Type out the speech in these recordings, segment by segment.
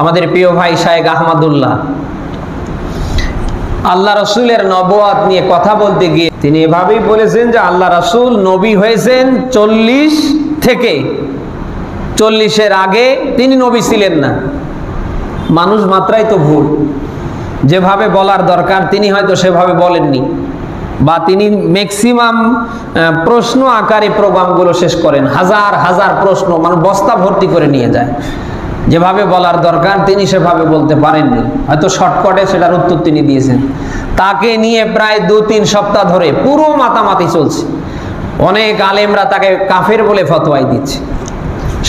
আমাদের প্রিয় ভাই শায়েক আহমদুল্লাহ। আল্লাহ রসুলের নবয়াত নিয়ে কথা বলতে গিয়ে তিনি এভাবেই বলেছেন যে আল্লাহ রসুল নবী হয়েছেন চল্লিশ থেকে। চল্লিশের আগে তিনি নবী ছিলেন না। মানুষ মাত্রাই তো ভুল। যেভাবে বলার দরকার তিনি হয়তো সেভাবে বলেননি। বা তিনি ম্যাক্সিমাম প্রশ্ন আকারে প্রোগ্রামগুলো শেষ করেন। হাজার হাজার প্রশ্ন মানে বস্তা ভর্তি করে নিয়ে যায়। যেভাবে বলার দরকার, তিনি সেভাবে বলতে পারেননি। হয়তো শর্টকটে সেটার উত্তর তিনি দিয়েছেন। তাকে নিয়ে প্রায় দু তিন সপ্তাহ ধরে পুরো মাতামাতি চলছে। অনেক আলেমরা তাকে কাফের বলে ফতোয়াই দিচ্ছে।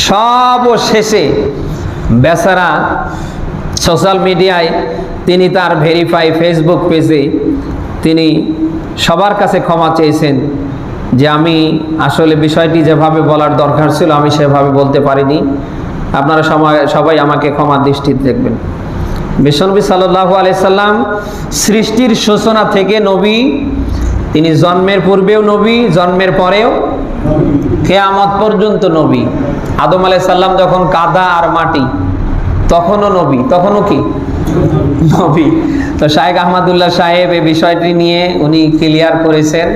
সব শেষে বেচারা সোশ্যাল মিডিয়ায় তিনি তার ভেরিফাই ফেসবুক পেজে তিনি সবার কাছে ক্ষমা চেয়েছেন যে আমি আসলে বিষয়টি যেভাবে বলার দরকার ছিল, আমি সেভাবে বলতে পারিনি। আপনারা সময় সবাই আমাকে ক্ষমা দৃষ্টিতে দেখবেন। বিশ্বনবী সাল্লাহ আলাইসাল্লাম সৃষ্টির সূচনা থেকে নবী, তিনি জন্মের পূর্বেও নবী, জন্মের পরেও কেয়ামত পর্যন্ত নবী। আদম আলাইসাল্লাম যখন কাদা আর মাটি, তখনও নবী, তখনও কি? নবী। তো শাহেক আহমদুল্লাহ সাহেব এই বিষয়টি নিয়ে উনি ক্লিয়ার করেছেন,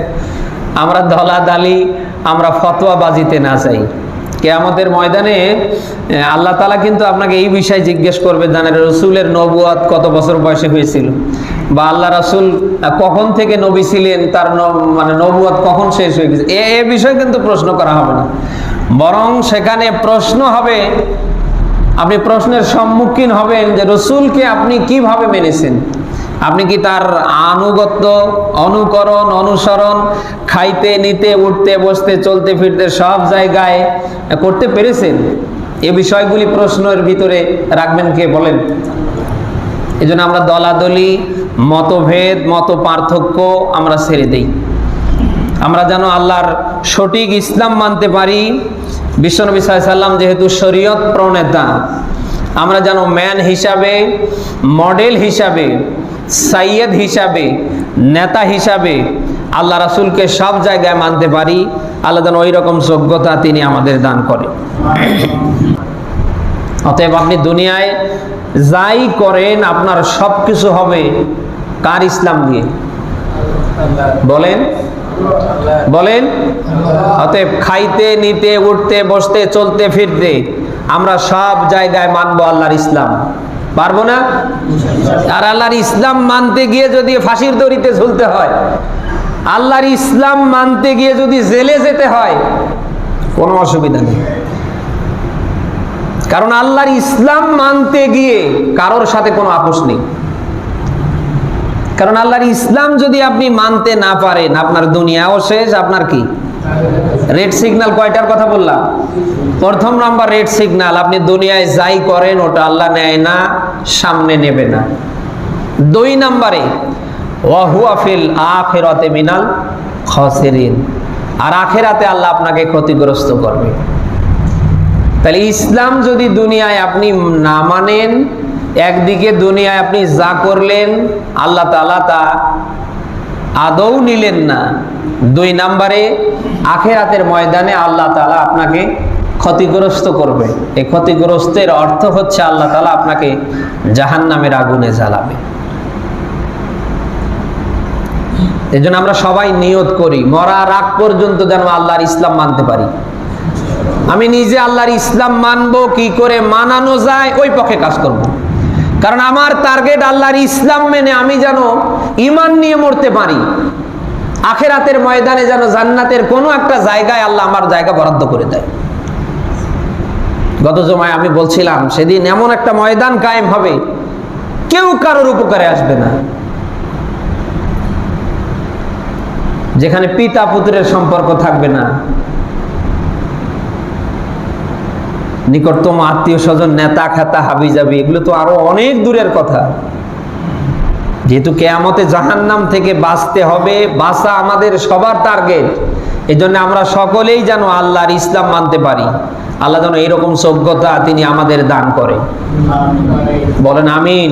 আমরা দলাদালি আমরা ফতোয়াবাজিতে না চাই কেয়ামতের ময়দানে আল্লাহ তালা কিন্তু আপনাকে এই বিষয়ে জিজ্ঞেস করবে, জানেন রসুলের নবুয়াত কত বছর বয়সে হয়েছিল? বা আল্লাহ রাসুল কখন থেকে নবী ছিলেন, তার মানে নবুয়াত কখন শেষ হয়ে গেছে? এ এ বিষয়ে কিন্তু প্রশ্ন করা হবে না। বরং সেখানে প্রশ্ন হবে, আপনি প্রশ্নের সম্মুখীন হবেন যে রসুলকে আপনি কীভাবে মেনেছেন? আপনি কি তার আনুগত্য, অনুকরণ, অনুসরণ, খাইতে, নিতে, উঠতে, বসতে, চলতে, ফিরতে সব জায়গায় করতে পেরেছেন? এ বিষয়গুলি প্রশ্নের ভিতরে রাখবেন কে বলেন? এই জন্য আমরা দলাদলি, মতভেদ মত পার্থক্য আমরা ছেড়ে দেই। আমরা যেন আল্লাহর সঠিক ইসলাম মানতে পারি। বিশ্বনবী সাল্লাম যেহেতু শরীয়ত প্রণেতা, আমরা যেন ম্যান হিসাবে, মডেল হিসাবে সাইয়েদ হিসাবে, নেতা হিসাবে আল্লাহ রাসুলকে সব জায়গায় মানতে পারি, আল্লাহ যেন ওই রকম যোগ্যতা তিনি আমাদের দান করে। অতএব আপনি দুনিয়ায় যাই করেন, আপনার সব কিছু হবে কার ইসলাম দিয়ে বলেন। বলেন। অতএব খাইতে, নিতে, উঠতে, বসতে, চলতে, ফিরতে আমরা সব জায়গায় মানবো আল্লাহর ইসলাম। পারব না? আর আল্লাহর ইসলাম মানতে গিয়ে যদি ফাঁসির দড়িতে ঝুলতে হয়, আল্লাহর ইসলাম মানতে গিয়ে যদি জেলে যেতে হয়, কোনো অসুবিধা নেই। কারণ আল্লাহর ইসলাম মানতে গিয়ে কারোর সাথে কোনো আপোষ নেই। কারণ আল্লাহর ইসলাম যদি আপনি মানতে না পারেন, আপনার দুনিয়াও শেষ, আপনার কি? রেড সিগন্যাল কয়টার কথা বললাম? প্রথম নাম্বার রেড সিগন্যাল আপনি দুনিয়ায় যাই করেন, ওটা আল্লাহ নেয় না, সামনে নেবে না। দুই নাম্বারে ওয়াহুয়াফিল আখেরাতে মিনাল খসেরিন। আর আখেরাতে আল্লাহ আপনাকে ক্ষতিগ্রস্ত করবে। তাহলে ইসলাম যদি দুনিয়ায় আপনি না মানেন, একদিকে দুনিয়ায় আপনি যা করলেন, আল্লাহ তালা তা আদৌ নিলেন না। দুই নাম্বারে, আখেরাতের ময়দানে আল্লাহ তালা আপনাকে ক্ষতিগ্রস্ত করবে। এই ক্ষতিগ্রস্তের অর্থ হচ্ছে আল্লাহ তালা আপনাকে জাহান নামের আগুনে জ্বালাবে। এই জন্য আমরা সবাই নিয়ত করি, মরার আগ পর্যন্ত যেন আল্লাহর ইসলাম মানতে পারি। আমি নিজে আল্লাহর ইসলাম মানবো, কি করে মানানো যায়, ওই পক্ষে কাজ করব। কারণ আমার টার্গেট আল্লাহর ইসলাম মেনে আমি যেন ইমান নিয়ে মরতে পারি। আখেরাতের ময়দানে যেন জান্নাতের কোনো একটা জায়গায় আল্লাহ আমার জায়গা বরাদ্দ করে দেয়। গত জমায় আমি বলছিলাম, সেদিন এমন একটা ময়দান কায়েম হবে, কেউ কারোর উপকারে আসবে না। যেখানে পিতা পুত্রের সম্পর্ক থাকবে না নিকটতম আত্মীয় স্বজন নেতা, খাতা হাবি যাবি এগুলো তো আরও অনেক দূরের কথা। যেহেতু কেয়ামতে জাহান্নাম থেকে বাঁচতে হবে, বাঁচা আমাদের সবার টার্গেট এই জন্য আমরা সকলেই যেন আল্লাহর ইসলাম মানতে পারি। আল্লাহ যেন এরকম সভ্যতা তিনি আমাদের দান করে। বলেন আমিন।